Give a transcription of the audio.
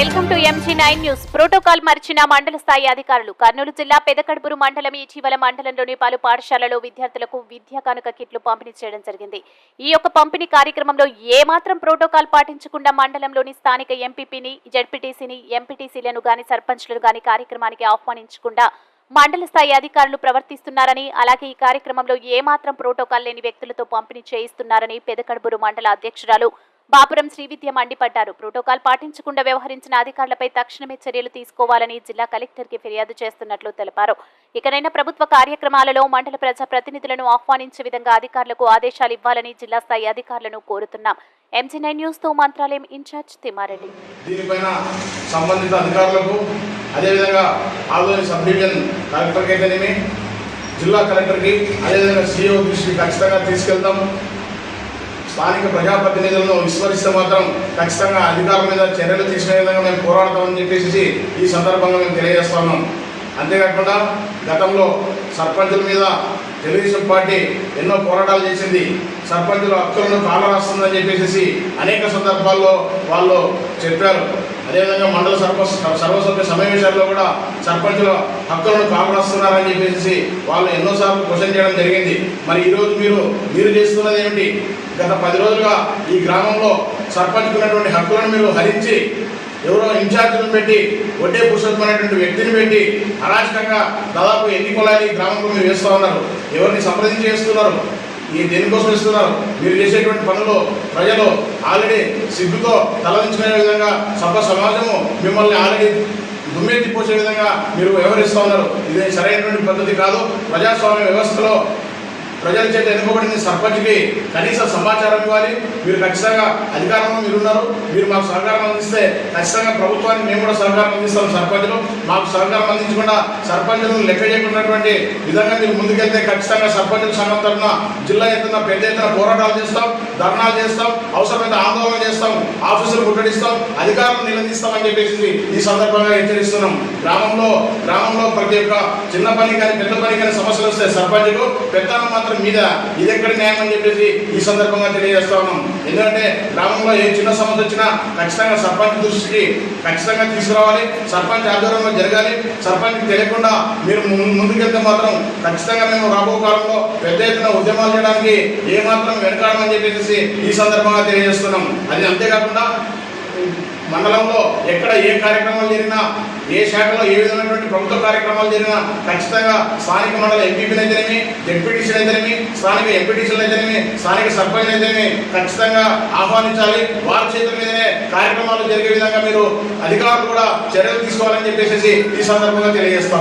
Nine news. Protocol మరిచిన మండల స్థాయి అధికారులు కర్నూలు జిల్లా పెదకడుపురు మండలం ఇటీవల మండలంలోని పలు పాఠశాలలో విద్యార్థులకు విద్యా కానుక కిట్లు పంపిణీ చేయడం జరిగింది. ఈ యొక్క పంపిణీ కార్యక్రమంలో ఏమాత్రం ప్రోటోకాల్ పాటించకుండా మండలంలోని స్థానిక ఎంపీపీని జడ్పీటీసీని ఎంపీటీసీలను గాని సర్పంచ్లను గాని కార్యక్రమానికి ఆహ్వానించకుండా మండల స్థాయి అధికారులు ప్రవర్తిస్తున్నారని అలాగే ఈ కార్యక్రమంలో ఏమాత్రం ప్రోటోకాల్ లేని వ్యక్తులతో పంపిణీ చేయిస్తున్నారని పెదకడుపురు మండల అధ్యక్షురాలు బాపురం శ్రీవిద్య మండిపడ్డారు. ప్రోటోకాల్ పాటించకుండా వ్యవహరించిన అధికారులపై తక్షణమే చర్యలు తీసుకోవాలని జిల్లా కలెక్టర్కి ఫిర్యాదు చేస్తున్నట్లు తెలిపారు. ఇకనైనా ప్రభుత్వ కార్యక్రమాలలో మండల ప్రజా ప్రతినిధులను ఆహ్వానించే విధంగా అధికారులకు ఆదేశాలు ఇవ్వాలని జిల్లా స్థాయి అధికారులను కోరుతున్నాం. ఎంజీ నైన్ న్యూస్తో మంత్రాలయం ఇన్ఛార్జ్ తిమారెడ్డి దీనిపైన సంబంధిత అధికారులకు అదేవిధంగా ఆదోని సబ్ డివిజన్ కలెక్టర్కి అయితేనేమి జిల్లా కలెక్టర్కి అదేవిధంగా సీఓ దృష్టికి ఖచ్చితంగా తీసుకెళ్తాము స్థానిక ప్రజాప్రతినిధులను విస్మరిస్తే మాత్రం ఖచ్చితంగా అధికారుల మీద చర్యలు తీసుకునే విధంగా మేము పోరాడతామని చెప్పేసి ఈ సందర్భంగా మేము తెలియజేస్తున్నాం అంతేకాకుండా గతంలో సర్పంచుల మీద తెలుగుదేశం పార్టీ ఎన్నో పోరాటాలు చేసింది. సర్పంచుల హక్కులను కాలరాస్తుందని చెప్పేసి అనేక సందర్భాల్లో వాళ్ళు చెప్పారు. అదేవిధంగా మండల సర్వ సర్వసభ్య సమావేశాల్లో కూడా సర్పంచుల హక్కులను కాపాడుస్తున్నారని చెప్పేసి వాళ్ళు ఎన్నోసార్లు క్వశ్చన్ చేయడం జరిగింది. మరి ఈరోజు మీరు మీరు చేస్తున్నది ఏమిటి? గత పది రోజులుగా ఈ గ్రామంలో సర్పంచ్కి ఉన్నటువంటి హక్కులను మీరు హరించి ఎవరో ఇన్ఛార్జీలను పెట్టి ఒడ్డే పురుషోత్తమైనటువంటి వ్యక్తిని పెట్టి అరాచకంగా దాదాపు ఎన్ని కులాలు ఈ గ్రామంలో మీరు వేస్తూ ఉన్నారు? ఎవరిని సంప్రదించి చేస్తున్నారు ఈ దేనికోసం ఇస్తున్నారు మీరు చేసేటువంటి పనులు ప్రజలు ఆల్రెడీ సిగ్గుతో తలదించుకునే విధంగా సభ సమాజము మిమ్మల్ని ఆల్రెడీ దుమ్మెత్తిపోసే విధంగా మీరు వ్యవహరిస్తూ ఉన్నారు. ఇది సరైనటువంటి పద్ధతి కాదు. ప్రజాస్వామ్య వ్యవస్థలో ప్రజల చేత ఎన్నుకోబడిన సర్పంచ్కి కనీస సమాచారం ఇవ్వాలి. మీరు ఖచ్చితంగా అధికారంలో మీరు ఉన్నారు మీరు మాకు సహకారం అందిస్తే ఖచ్చితంగా ప్రభుత్వానికి మేము కూడా సహకారం అందిస్తాం సర్పంచులు. మాకు సహకారం అందించకుండా సర్పంచులను లెక్క చేయకున్నటువంటి విధంగా మీరు ముందుకెళ్తే ఖచ్చితంగా సర్పంచుల సంఘం తరఫున జిల్లా ఎత్తున పెద్ద ఎత్తున పోరాటాలు చేస్తాం ధర్నాలు చేస్తాం అవసరమైన ఆందోళన చేస్తాం ఆఫీసులు ముట్టడిస్తాం అధికారులు నిలదీస్తామని చెప్పేసి ఈ సందర్భంగా హెచ్చరిస్తున్నాం. గ్రామంలో గ్రామంలో ప్రతి ఒక్క చిన్న పని కానీ పెద్ద పని కానీ సమస్యలు వస్తే సర్పంచులు పెద్ద మాత్రం మీద ఇది ఎక్కడ న్యాయం అని చెప్పేసి ఈ సందర్భంగా తెలియజేస్తా ఉన్నాం. ఎందుకంటే గ్రామంలో ఏ చిన్న సమస్య వచ్చినా ఖచ్చితంగా సర్పంచ్ దృష్టికి ఖచ్చితంగా తీసుకురావాలి. సర్పంచ్ ఆధ్వర్యంలో జరగాలి. సర్పంచ్ తెలియకుండా మీరు ముందుకెళ్తే మాత్రం ఖచ్చితంగా మేము రాబో కాలంలో పెద్ద ఎత్తున ఉద్యమాలు చేయడానికి ఏమాత్రం వెనకాడమని చెప్పేసి ఈ సందర్భంగా తెలియజేస్తున్నాం. అది అంతేకాకుండా మండలంలో ఎక్కడ ఏ కార్యక్రమాలు జరిగినా ఏ శాఖలో ఏ విధమైనటువంటి ప్రభుత్వ కార్యక్రమాలు జరిగినా ఖచ్చితంగా స్థానిక మండల ఎంపీపీలు అయితేనేమి జెడ్పీటీసీలు అయితేనేమి స్థానిక ఎంపీటీసీలు అయితేనేమి స్థానిక సర్పంచ్ అయితేనేమి ఖచ్చితంగా ఆహ్వానించాలి. వారి చేతుల మీదనే కార్యక్రమాలు జరిగే విధంగా మీరు అధికారులు కూడా చర్యలు తీసుకోవాలని చెప్పేసి ఈ సందర్భంగా తెలియజేస్తా